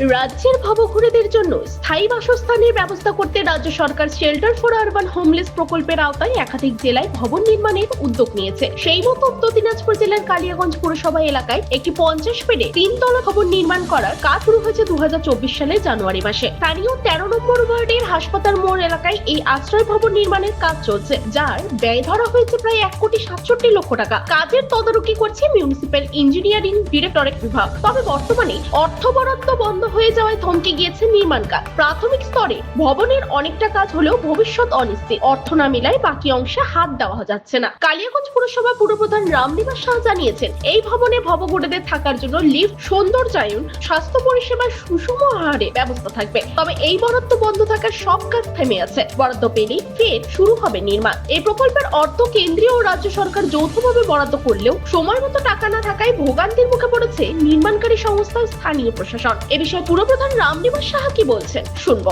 রাজ্যের ভবঘুরেদের জন্য স্থায়ী বাসস্থানের ব্যবস্থা করতে রাজ্য সরকার শেল্টার ফর আরবান হোমলেস প্রকল্পের আওতায় একাধিক জেলায় ভবন নির্মাণের উদ্যোগ নিয়েছে। সেই মতো উত্তর দিনাজপুর জেলার কালিয়াগঞ্জ পুরসভা এলাকায় একটি পঞ্চাশ বেডে তিনতলা ভবন নির্মাণ করার কাজ শুরু হয়েছে দুহাজার চব্বিশ সালের জানুয়ারি মাসে। স্থানীয় তেরো নম্বর ওয়ার্ডের হাসপাতাল মোড় এলাকায় এই আশ্রয় ভবন নির্মাণের কাজ চলছে, যার ব্যয় ধরা হয়েছে প্রায় এক কোটি সাতষট্টি লক্ষ টাকা। কাজের তদারকি করছে মিউনিসিপ্যাল ইঞ্জিনিয়ারিং ডিরেক্টরেট বিভাগ। তবে বর্তমানে অর্থ বরাদ্দ বন্ধ হয়ে যাওয়ায় থমকে গিয়েছে নির্মাণ কাজ। প্রাথমিক স্তরে ভবনের অনেকটা কাজ হলেও ভবিষ্যৎ অনিশ্চিত। অর্থ না মিলায় বাকি অংশে হাত দেওয়া যাচ্ছে না। কালিয়াগঞ্জ পুরসভা পুরপ্রধান রামনিবাস শাহ জানিয়েছেন, এই ভবনে ভবঘুরেদের থাকার জন্য লিফট, সৌন্দর্যায়ন, স্বাস্থ্য পরিষেবার সুষম হারে ব্যবস্থা থাকবে। তবে এই বরাদ্দ বন্ধ থাকার সব কাজ থেমে আছে। বরাদ্দ পেলেই ফের শুরু হবে নির্মাণ। এই প্রকল্পের অর্থ কেন্দ্রীয় ও রাজ্য সরকার যৌথভাবে বরাদ্দ করলেও সময় মতো টাকা না থাকায় ভোগান্তির মুখে পড়েছে নির্মাণকারী সংস্থা স্থানীয় প্রশাসন। এ বিষয়ে পুরপ্রধান রামনিবাস সাহা কি বলছেন? শুনব।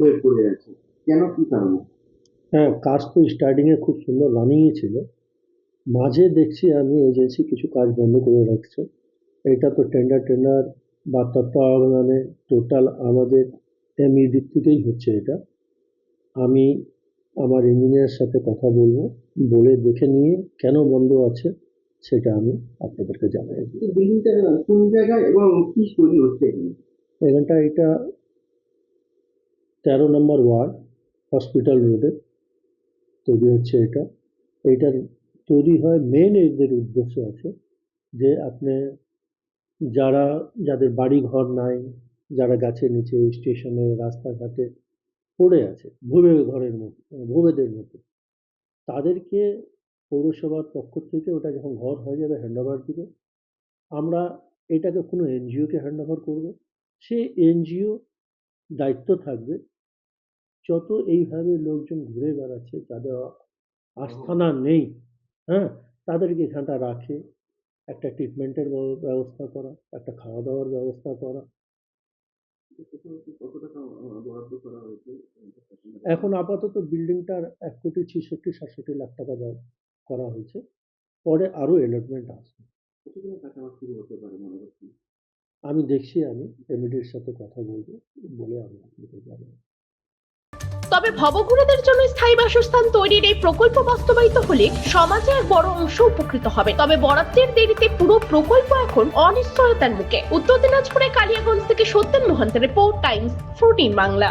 হয়ে পড়ে আছে কেন কি কারণে? হ্যাঁ কাজ তো স্টার্টিংয়ে খুব সুন্দর রানিংই ছিল। মাঝে দেখছি আমি এজেন্সি কিছু কাজ বন্ধ করে রাখছে। এটা তো টেন্ডার টেন্ডার বা তত্ত্বাবধানে টোটাল আমাদের এমই দিক থেকেই হচ্ছে এটা। আমি আমার ইঞ্জিনিয়ারের সাথে কথা বলব বলে দেখে নিয়ে কেন বন্ধ আছে। সেটা আমি আপনাদেরকে জানাই। কোন জায়গায় এবং কি তৈরি হচ্ছে এখানটা এটা তেরো নম্বর ওয়ার্ড হসপিটাল রোডে তৈরি হচ্ছে এটা। এইটার তৈরি হয় মেন এদের উদ্দেশ্য আছে যে আপনি যারা যাদের বাড়ি ঘর নাই যারা গাছের নিচে স্টেশনে রাস্তাঘাটে পড়ে আছে ভুবে ঘরের মতো ভুবেদের মতো তাদেরকে পৌরসভার পক্ষ থেকে ওটা যখন ঘর হয়ে যাবে হ্যান্ড ওভার দিবে। আমরা এটাকে কোনো এনজিওকে হ্যান্ড ওভার করব। সে এনজিও দায়িত্ব থাকবে যত এইভাবে লোকজন ঘুরে বেড়াচ্ছে, যাদের আস্থানা নেই হ্যাঁ তাদেরকে এখানটা রাখে, একটা ট্রিটমেন্টের ব্যবস্থা করা, একটা খাওয়া দাওয়ার ব্যবস্থা করা। এখন আপাতত বিল্ডিংটার এক কোটি ছেষট্টি, সাতষট্টি লাখ টাকা দেওয়া করা হয়েছে। পরে আরও অ্যালটমেন্ট আসবে কতদিনে টাকা আমার শুরু হতে পারে মনে হচ্ছে? আমি দেখছি আমি এমএডির সাথে কথা বলব বলে আমি আপনাকে জানাব। তবে ভবঘুরেদের জন্য স্থায়ী বাসস্থান তৈরির এই প্রকল্প বাস্তবায়িত হলে সমাজে এক বড় অংশ উপকৃত হবে। তবে বরাদ্দের দেরিতে পুরো প্রকল্প এখন অনিশ্চয়তার মুখে। উত্তর দিনাজপুরে কালিয়াগঞ্জ থেকে সত্যেন মোহন্তের রিপোর্ট টাইমস ফোরটিন বাংলা।